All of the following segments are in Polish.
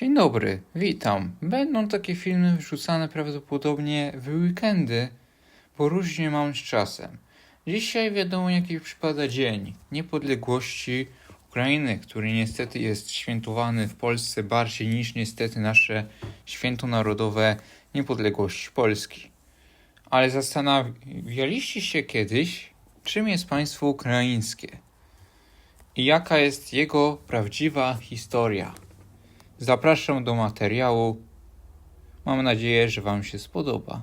Dzień dobry, witam. Będą takie filmy wrzucane prawdopodobnie w weekendy, bo różnie mam z czasem. Dzisiaj wiadomo jaki przypada dzień niepodległości Ukrainy, który niestety jest świętowany w Polsce bardziej niż niestety nasze święto narodowe niepodległości Polski. Ale zastanawialiście się kiedyś, czym jest państwo ukraińskie i jaka jest jego prawdziwa historia. Zapraszam do materiału. Mam nadzieję, że Wam się spodoba.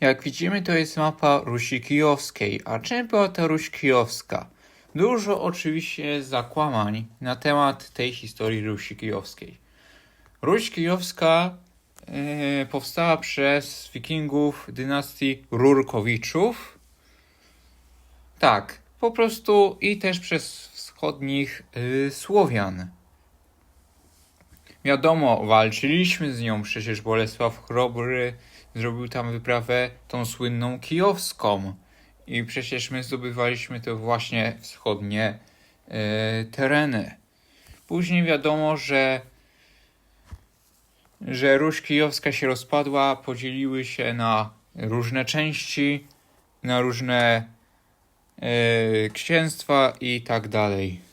Jak widzimy, to jest mapa Rusi Kijowskiej. A czym była ta Ruś Kijowska? Dużo oczywiście zakłamań na temat tej historii Rusi Kijowskiej. Ruś Kijowska e, powstała przez wikingów dynastii Rurkowiczów. Tak, po prostu i też przez wschodnich y, Słowian. Wiadomo, walczyliśmy z nią, przecież Bolesław Chrobry zrobił tam wyprawę tą słynną kijowską. I przecież my zdobywaliśmy to właśnie wschodnie e, tereny. Później wiadomo, że, że Ruś Kijowska się rozpadła, podzieliły się na różne części, na różne e, księstwa i tak dalej.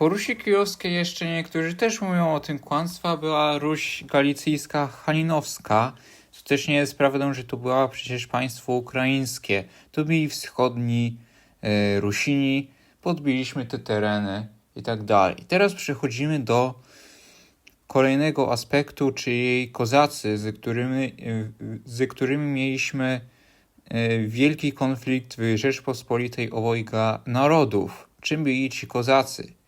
Po Rusi Kijowskiej jeszcze niektórzy też mówią o tym kłamstwa, była Ruś Galicyjska Halinowska. To też nie jest prawdą, że to była przecież państwo ukraińskie. To byli wschodni e, Rusini, podbiliśmy te tereny i tak dalej. Teraz przechodzimy do kolejnego aspektu, czyli kozacy, z którymi, e, z którymi mieliśmy e, wielki konflikt w Rzeczpospolitej obojga narodów. Czym byli ci kozacy?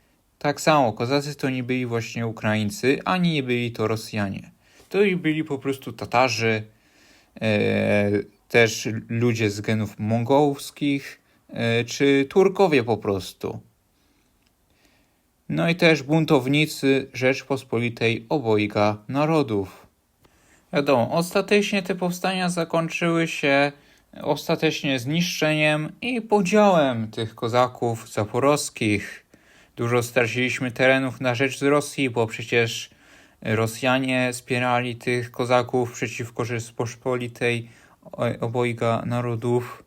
Tak samo, kozacy to nie byli właśnie Ukraińcy, ani nie byli to Rosjanie. To byli po prostu Tatarzy, e, też ludzie z genów mongołskich, e, czy Turkowie po prostu. No i też buntownicy Rzeczpospolitej obojga narodów. Wiadomo, ostatecznie te powstania zakończyły się ostatecznie zniszczeniem i podziałem tych kozaków zaporowskich. Dużo straciliśmy terenów na rzecz Rosji, bo przecież Rosjanie wspierali tych kozaków przeciwko Rzeczpospolitej obojga narodów.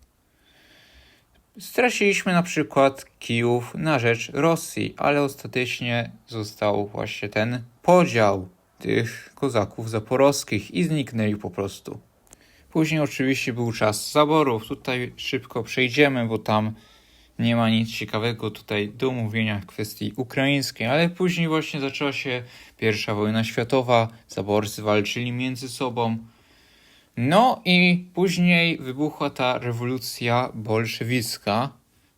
Straciliśmy na przykład Kijów na rzecz Rosji, ale ostatecznie został właśnie ten podział tych kozaków zaporowskich i zniknęli po prostu. Później oczywiście był czas zaborów. Tutaj szybko przejdziemy, bo tam nie ma nic ciekawego tutaj do mówienia w kwestii ukraińskiej, ale później właśnie zaczęła się pierwsza wojna światowa, zaborcy walczyli między sobą. No i później wybuchła ta rewolucja bolszewicka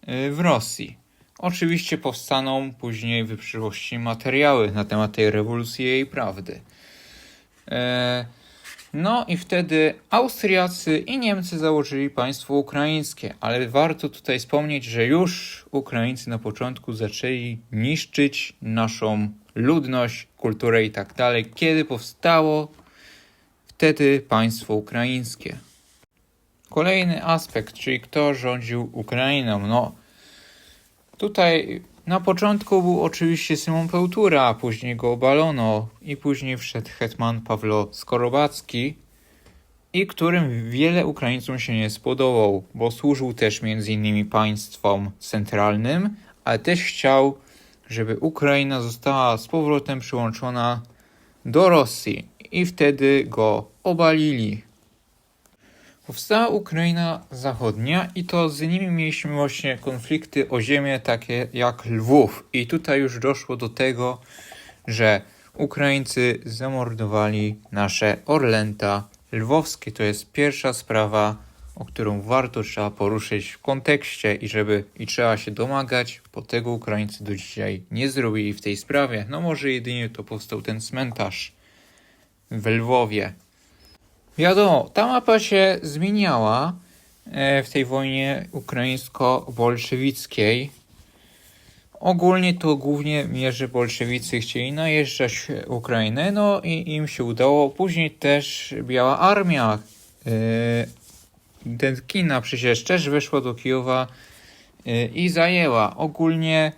y, w Rosji. Oczywiście powstaną później w przyszłości materiały na temat tej rewolucji i jej prawdy. E, no i wtedy Austriacy i Niemcy założyli państwo ukraińskie, ale warto tutaj wspomnieć, że już Ukraińcy na początku zaczęli niszczyć naszą ludność, kulturę i tak dalej. Kiedy powstało wtedy państwo ukraińskie? Kolejny aspekt, czyli kto rządził Ukrainą. No, tutaj na początku był oczywiście Szymon Pełtura, później go obalono i później wszedł hetman Pawlo Skorobacki, i którym wiele Ukraińcom się nie spodobał, bo służył też między innymi państwom centralnym, ale też chciał, żeby Ukraina została z powrotem przyłączona do Rosji i wtedy go obalili. Powstała Ukraina Zachodnia i to z nimi mieliśmy właśnie konflikty o ziemię takie jak Lwów. I tutaj już doszło do tego, że Ukraińcy zamordowali nasze Orlęta lwowskie. To jest pierwsza sprawa, o którą warto trzeba poruszyć w kontekście i żeby i trzeba się domagać, bo tego Ukraińcy do dzisiaj nie zrobili w tej sprawie. No może jedynie to powstał ten cmentarz w Lwowie. Wiadomo, ta mapa się zmieniała e, w tej wojnie ukraińsko-bolszewickiej. Ogólnie to głównie mierzy bolszewicy chcieli najeżdżać Ukrainę, no i im się udało. Później też Biała Armia yy, Dętkina przecież też weszła do Kijowa yy, i zajęła. Ogólnie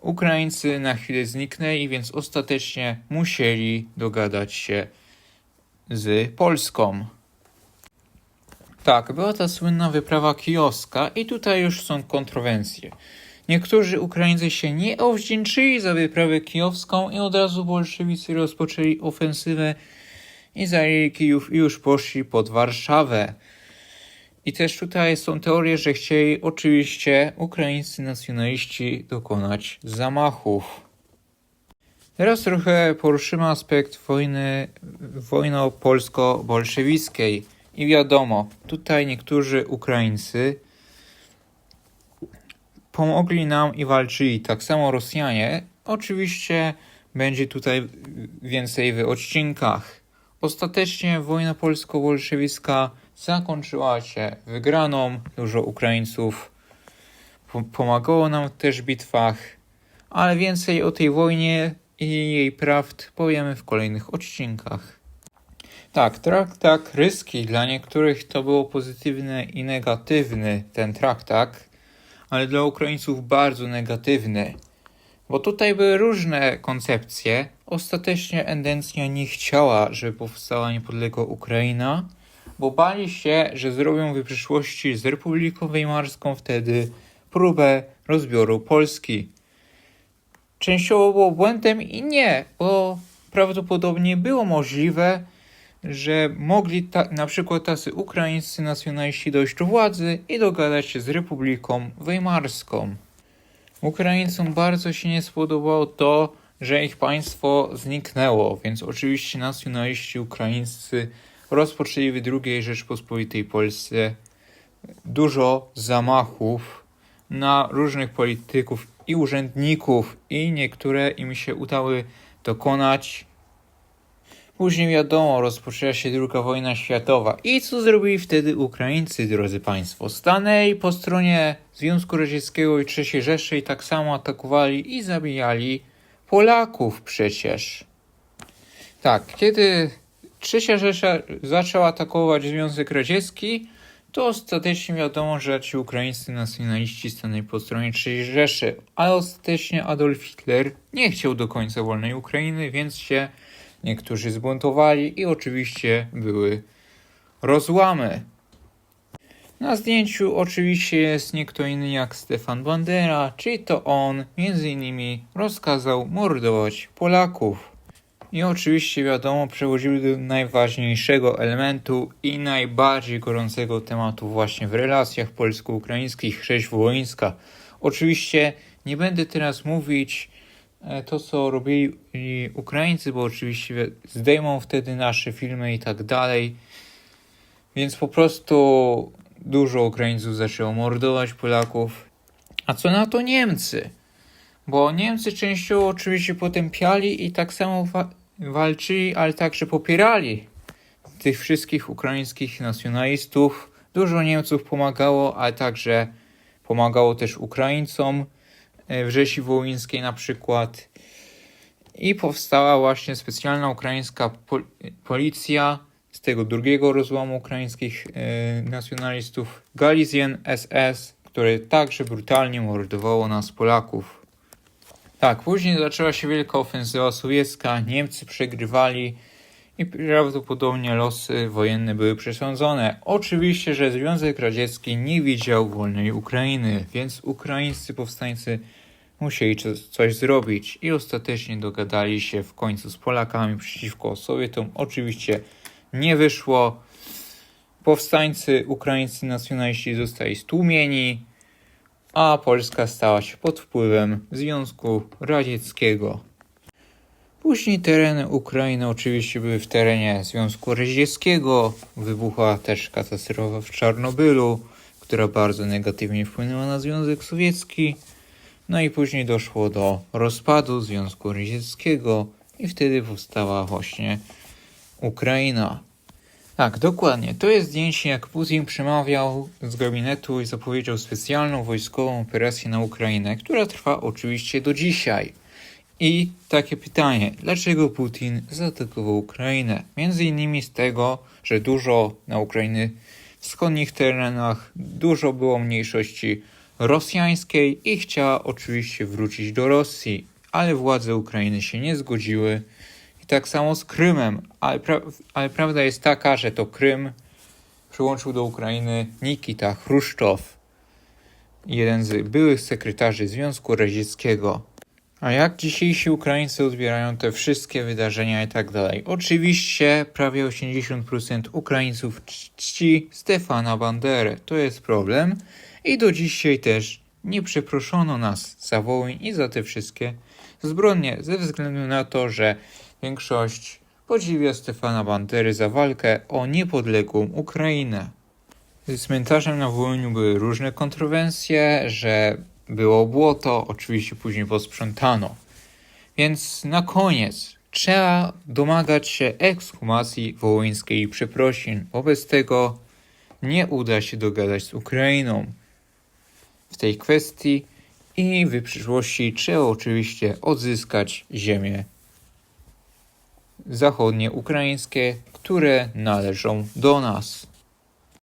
Ukraińcy na chwilę zniknęli, więc ostatecznie musieli dogadać się z Polską. Tak, była ta słynna wyprawa kijowska i tutaj już są kontrowersje. Niektórzy Ukraińcy się nie owdzięczyli za wyprawę kijowską i od razu bolszewicy rozpoczęli ofensywę i zajęli Kijów i już poszli pod Warszawę. I też tutaj są teorie, że chcieli oczywiście ukraińscy nacjonaliści dokonać zamachów. Teraz trochę poruszymy aspekt wojny, wojny polsko-bolszewickiej. I wiadomo, tutaj niektórzy Ukraińcy pomogli nam i walczyli. Tak samo Rosjanie. Oczywiście będzie tutaj więcej w odcinkach. Ostatecznie wojna polsko-bolszewicka zakończyła się wygraną. Dużo Ukraińców po- pomagało nam też w bitwach, ale więcej o tej wojnie i jej prawd powiemy w kolejnych odcinkach. Tak, traktat ryski dla niektórych to było pozytywny i negatywny ten traktat, ale dla Ukraińców bardzo negatywny. Bo tutaj były różne koncepcje. Ostatecznie Endencja nie chciała, żeby powstała niepodległa Ukraina, bo bali się, że zrobią w przyszłości z Republiką Weimarską wtedy próbę rozbioru Polski. Częściowo było błędem i nie, bo prawdopodobnie było możliwe, że mogli ta, na przykład tacy ukraińscy nacjonaliści dojść do władzy i dogadać się z Republiką Weimarską. Ukraińcom bardzo się nie spodobało to, że ich państwo zniknęło, więc oczywiście nacjonaliści ukraińscy rozpoczęli w II Rzeczpospolitej Polsce dużo zamachów na różnych polityków i urzędników i niektóre im się udały dokonać. Później wiadomo, rozpoczęła się II wojna światowa. I co zrobili wtedy Ukraińcy, drodzy Państwo? Stanęli po stronie Związku Radzieckiego i III Rzeszy i tak samo atakowali i zabijali Polaków przecież. Tak, kiedy III Rzesza zaczęła atakować Związek Radziecki, to ostatecznie wiadomo, że ci ukraińscy nacjonaliści stanęli po stronie III Rzeszy, ale ostatecznie Adolf Hitler nie chciał do końca wolnej Ukrainy, więc się niektórzy zbuntowali i oczywiście były rozłamy. Na zdjęciu oczywiście jest nie kto inny jak Stefan Bandera, czyli to on między innymi rozkazał mordować Polaków. I oczywiście wiadomo, przechodzimy do najważniejszego elementu i najbardziej gorącego tematu właśnie w relacjach polsko-ukraińskich, chrzeć wołyńska. Oczywiście nie będę teraz mówić e, to, co robili Ukraińcy, bo oczywiście zdejmą wtedy nasze filmy i tak dalej. Więc po prostu dużo Ukraińców zaczęło mordować Polaków. A co na to Niemcy? Bo Niemcy częściowo oczywiście potępiali i tak samo walczyli, ale także popierali tych wszystkich ukraińskich nacjonalistów. Dużo Niemców pomagało, ale także pomagało też Ukraińcom e, w Rzesi Wołyńskiej na przykład. I powstała właśnie specjalna ukraińska pol- policja z tego drugiego rozłamu ukraińskich e, nacjonalistów, Galizjen SS, które także brutalnie mordowało nas Polaków. Tak, później zaczęła się wielka ofensywa sowiecka, Niemcy przegrywali i prawdopodobnie losy wojenne były przesądzone. Oczywiście, że Związek Radziecki nie widział wolnej Ukrainy, więc ukraińscy powstańcy musieli co- coś zrobić i ostatecznie dogadali się w końcu z Polakami przeciwko Sowietom. Oczywiście nie wyszło. Powstańcy ukraińscy nacjonaliści zostali stłumieni, a Polska stała się pod wpływem Związku Radzieckiego. Później tereny Ukrainy oczywiście były w terenie Związku Radzieckiego. Wybuchła też katastrofa w Czarnobylu, która bardzo negatywnie wpłynęła na Związek Sowiecki. No i później doszło do rozpadu Związku Radzieckiego i wtedy powstała właśnie Ukraina. Tak, dokładnie. To jest zdjęcie, jak Putin przemawiał z gabinetu i zapowiedział specjalną wojskową operację na Ukrainę, która trwa oczywiście do dzisiaj. I takie pytanie, dlaczego Putin zaatakował Ukrainę? Między innymi z tego, że dużo na Ukrainy wschodnich terenach, dużo było mniejszości rosjańskiej i chciała oczywiście wrócić do Rosji, ale władze Ukrainy się nie zgodziły. I tak samo z Krymem, ale, pra- ale prawda jest taka, że to Krym przyłączył do Ukrainy Nikita Chruszczow, jeden z byłych sekretarzy Związku Radzieckiego. A jak dzisiejsi Ukraińcy odbierają te wszystkie wydarzenia i tak dalej? Oczywiście prawie 80% Ukraińców czci- Stefana Banderę. To jest problem. I do dzisiaj też nie przeproszono nas za Wołyń i za te wszystkie zbrodnie, ze względu na to, że większość podziwia Stefana Bandery za walkę o niepodległą Ukrainę. Z cmentarzem na Wołyniu były różne kontrowersje, że było błoto, oczywiście później posprzątano. Więc na koniec trzeba domagać się ekshumacji wołyńskiej i przeprosin. Wobec tego nie uda się dogadać z Ukrainą w tej kwestii i w przyszłości trzeba oczywiście odzyskać ziemię zachodnie ukraińskie, które należą do nas.